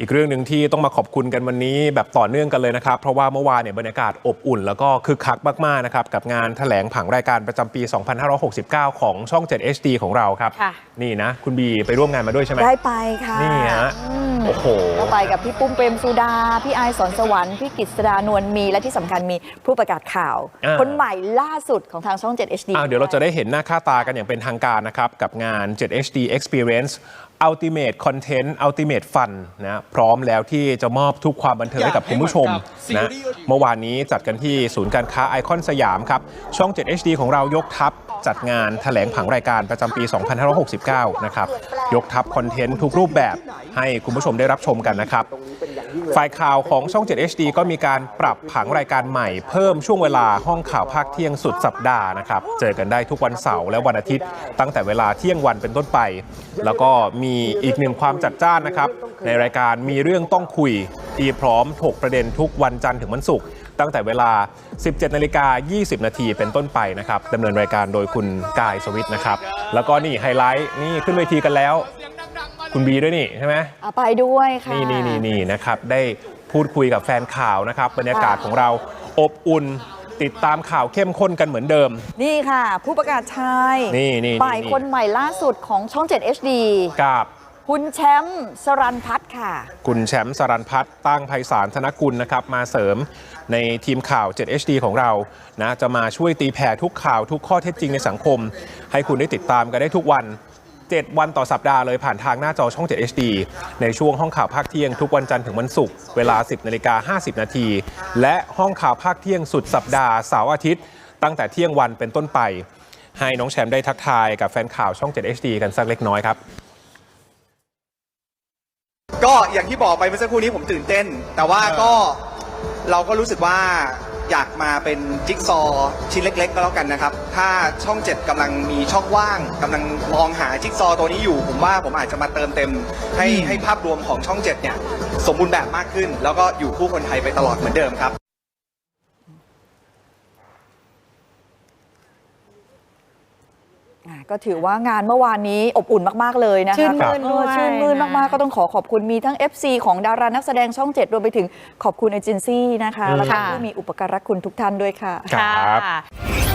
อีกเรื่องหนึ่งที่ต้องมาขอบคุณกันวันนี้แบบต่อเนื่องกันเลยนะครับ เพราะว่าเมื่อวานเนี่ยบรรยากาศอบอุ่น แล้วก็คึกคักมากๆนะครับกับงานแถลงผังรายการประจำปี 2569 ของช่อง 7 HD ของเราครับค่ะนี่นะ คุณบีไปร่วมงานมาด้วยใช่ไหมได้ไปค่ะนี่ฮะอืมโอ้โหก็ไปกับพี่ปุ้มเปรมสุดา พี่ไอายสอนสวรรค์พี่กิตสดานวลมีและที่สำคัญมีผู้ประกาศข่าวอ่าคนใหม่ล่าสุดของทางช่อง 7 HD อ้าวเดี๋ยวเราจะได้เห็นหน้าค่าตากันอย่างเป็นทางการนะครับกับงาน 7 HD Experience Ultimate Content Ultimate Fun นะพร้อมแล้วที่จะมอบทุกความบันเทิงให้กับคุณผู้ชมนะเมื่อวานนี้จัดกันที่ศูนย์การค้าไอคอนสยามครับ ช่อง 7 HD ของเรายกทัพจัดงานแถลงผังรายการประจำปี 2569 นะครับ ยกทัพคอนเทนต์ทุกรูปแบบให้คุณผู้ชมได้รับชมกันนะครับ ฝ่ายข่าวของช่อง 7 HD ก็มีการปรับผังรายการใหม่เพิ่มช่วงเวลาห้องข่าวภาคเที่ยงสุดสัปดาห์นะครับ เจอกันได้ทุกวันเสาร์และวันอาทิตย์ ตั้งแต่เวลาเที่ยงวันเป็นต้นไป แล้วก็มีอีกหนึ่งความจัดจ้านนะครับ ในรายการมีเรื่องต้องคุยตีพร้อมถกประเด็นทุกวันจันทร์ถึงวันศุกร์ตั้งแต่เวลา 17นาฬิกา20 นาทีเป็นต้นไปนะครับดำเนินรายการโดยคุณกายสวิทนะครับ แล้วก็นี่ไฮไลท์นี่ขึ้นเวทีกันแล้ว คุณบีด้วยนี่ใช่ไหมเอาไปด้วยค่ะ นี่นี่นี่นี่นะครับ ได้พูดคุยกับแฟนข่าวนะครับบรรยากาศของเราอบอุ่นติดตามข่าวเข้มข้นกันเหมือนเดิม นี่ค่ะ ผู้ประกาศชายนี่นี่ฝ่ายคนใหม่ล่าสุดของช่อง 7 HD กับคุณแชมป์สรันพัฒน์ค่ะ คุณแชมป์สรันพัฒน์ตั้งไพศาลธนกุลนะครับ มาเสริมในทีมข่าว 7 HD ของเรานะจะมาช่วยตีแผ่ทุกข่าวทุกข้อเท็จจริงในสังคม ให้คุณได้ติดตามกันได้ทุกวัน 7 วันต่อสัปดาห์เลยผ่านทางหน้าจอช่อง 7 HD ในช่วงห้องข่าวภาคเที่ยงทุกวันจันทร์ถึงวันศุกร์เวลา 10นาฬิกา50 นาที และห้องข่าวภาคเที่ยงสุดสัปดาห์เสาร์อาทิตย์ ตั้งแต่เที่ยงวันเป็นต้นไป ให้น้องแชมป์ได้ทักทายกับแฟนข่าวช่อง 7 HD กันสักเล็กน้อยครับก็อย่างที่บอกไปเมื่อสักครู่นี้ผมตื่นเต้น แต่ว่าก็เราก็รู้สึกว่า อยากมาเป็นจิ๊กซอว์ชิ้นเล็ก ๆ ก็แล้วกันนะครับ ถ้าช่อง 7กำลังมีช่องว่างกำลังมองหาจิ๊กซอว์ตัวนี้อยู่ ผมว่าผมอาจจะมาเติมเต็ม ให้ให้ภาพรวมของช่อง 7 เนี่ย สมบูรณ์แบบมากขึ้น แล้วก็อยู่คู่คนไทยไปตลอดเหมือนเดิมครับ อ่า ก็ถือว่างานเมื่อวานนี้อบอุ่นมาก ๆ เลยนะคะชื่นมื่นเออด้วยชื่นมื่นนะมากๆ ก็ต้องขอขอบคุณมีทั้ง FC ของดารานักแสดงช่อง 7 รวมไปถึงขอบคุณเอเจนซี่นะคะ แล้วก็ค่ะผู้มีอุปการะคุณทุกท่านด้วยค่ะ ครับค่ะ